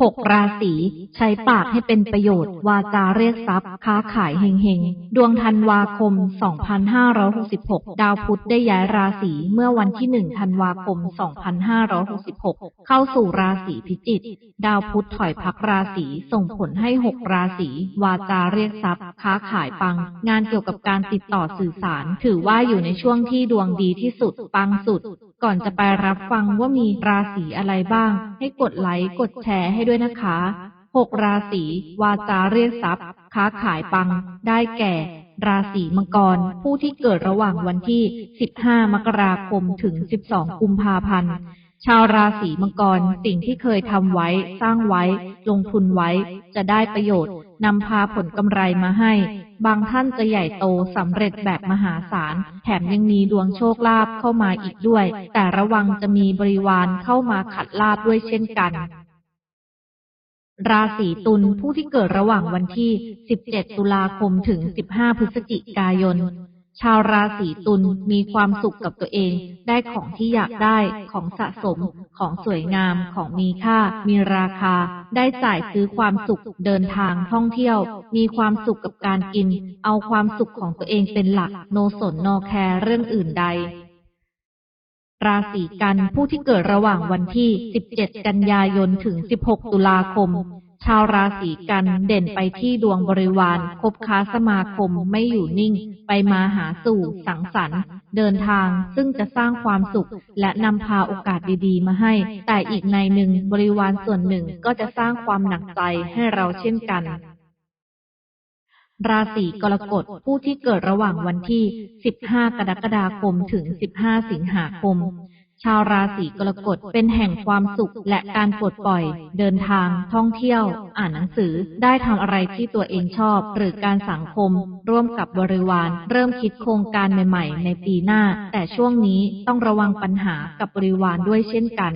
หกราศีใช้ปากให้เป็นประโยชน์ วาจาเรียกทรัพย์ ค้าขายเฮงๆ ดวงธันวาคม 2566 ดาวพุธได้ย้ายราศีเมื่อวันที่ 1 ธันวาคม 2566 เข้าสู่ราศีพิจิกดาวพุธถอยพักราศีส่งผลให้ 6 ราศีวาจาเรียกทรัพย์ ค้าขายปัง งานเกี่ยวกับการติดต่อสื่อสาร ถือว่าอยู่ในช่วงที่ดวงดีที่สุดปังสุด ก่อนจะไปรับฟังว่ามีราศีอะไรบ้าง ให้กดไลค์กดแชร์ให้ด้วยนะคะหกราศีวาจาเรียกทรัพย์ ค้าขายปัง ได้แก่ ราศีมังกร ผู้ที่เกิดระหว่างวันที่ 15 มกราคมถึง 12 กุมภาพันธ์ ชาวราศีมังกรสิ่งที่เคยทำไว้ สร้างไว้ ลงทุนไว้ จะได้ประโยชน์นำพาผลกำไรมาให้ บางท่านจะใหญ่โตสำเร็จแบบมหาศาล แถมยังมีดวงโชคลาภเข้ามาอีกด้วย แต่ระวังจะมีบริวารเข้ามาขัดลาบด้วยเช่นกัน ราศีตุลผู้ที่เกิดระหว่างวันที่ 17 ตุลาคมถึง 15 พฤศจิกายน ชาวราศีตุลมีความสุขกับตัวเอง ได้ของที่อยากได้ ของสะสม ของสวยงาม ของมีค่า มีราคา ได้จ่ายซื้อความสุข เดินทางท่องเที่ยว มีความสุขกับการกิน เอาความสุขของตัวเองเป็นหลัก โนสนโนแคร์เรื่องอื่นใด ราศีกันผู้ที่เกิดระหว่างวันที่ 17 กันยายนถึง 16 ตุลาคม ชาวราศีกันเด่นไปที่ดวงบริวารคบค้าสมาคมไม่อยู่นิ่ง ไปมาหาสู่สังสรรค์ เดินทางซึ่งจะสร้างความสุข และนำพาโอกาสดีๆ มาให้ แต่อีกในหนึ่งบริวารส่วนหนึ่งก็จะสร้างความหนักใจให้เราเช่นกัน ราศีกรกฎผู้ที่เกิดระหว่างวันที่ 15 กรกฎาคมถึง 15 สิงหาคม ชาวราศีกรกฎเป็นแห่งความสุขและการปลดปล่อย เดินทาง ท่องเที่ยว อ่านหนังสือ ได้ทำอะไรที่ตัวเองชอบ หรือการสังคม ร่วมกับบริวาร เริ่มคิดโครงการใหม่ ๆ ในปีหน้า แต่ช่วงนี้ต้องระวังปัญหากับบริวารด้วยเช่นกัน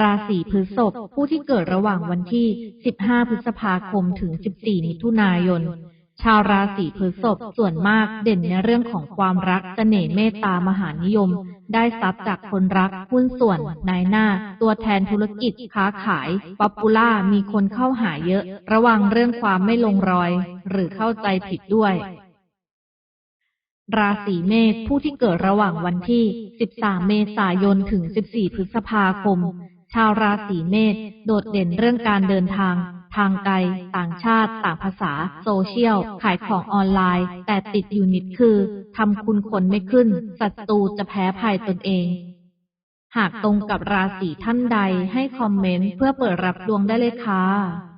ราศีพฤษภผู้ที่เกิดระหว่างวันที่ 15 พฤษภาคมถึง 14 มิถุนายน ชาวราศีพฤษภส่วนมากเด่นในเรื่องของความรักเสน่ห์เมตตามหานิยม ได้ทรัพย์จากคนรักหุ้นส่วนนายหน้า ตัวแทนธุรกิจค้าขายป๊อปปูล่ามีคนเข้าหาเยอะ ระวังเรื่องความไม่ลงรอย หรือเข้าใจผิดด้วยราศีเมษผู้ที่เกิดระหว่างวันที่ 13 เมษายน ถึง 14 พฤษภาคม ชาวราศีเมษโดดเด่นเรื่องการเดินทาง ทางไกล ต่างชาติ ต่างภาษา โซเชียล ขายของออนไลน์ แต่ติดอยู่นิดคือทำคุณคนไม่ขึ้น ศัตรูจะแพ้ภัยตนเอง หากตรงกับราศีท่านใดให้คอมเมนต์เพื่อเปิดรับดวงได้เลยค่ะ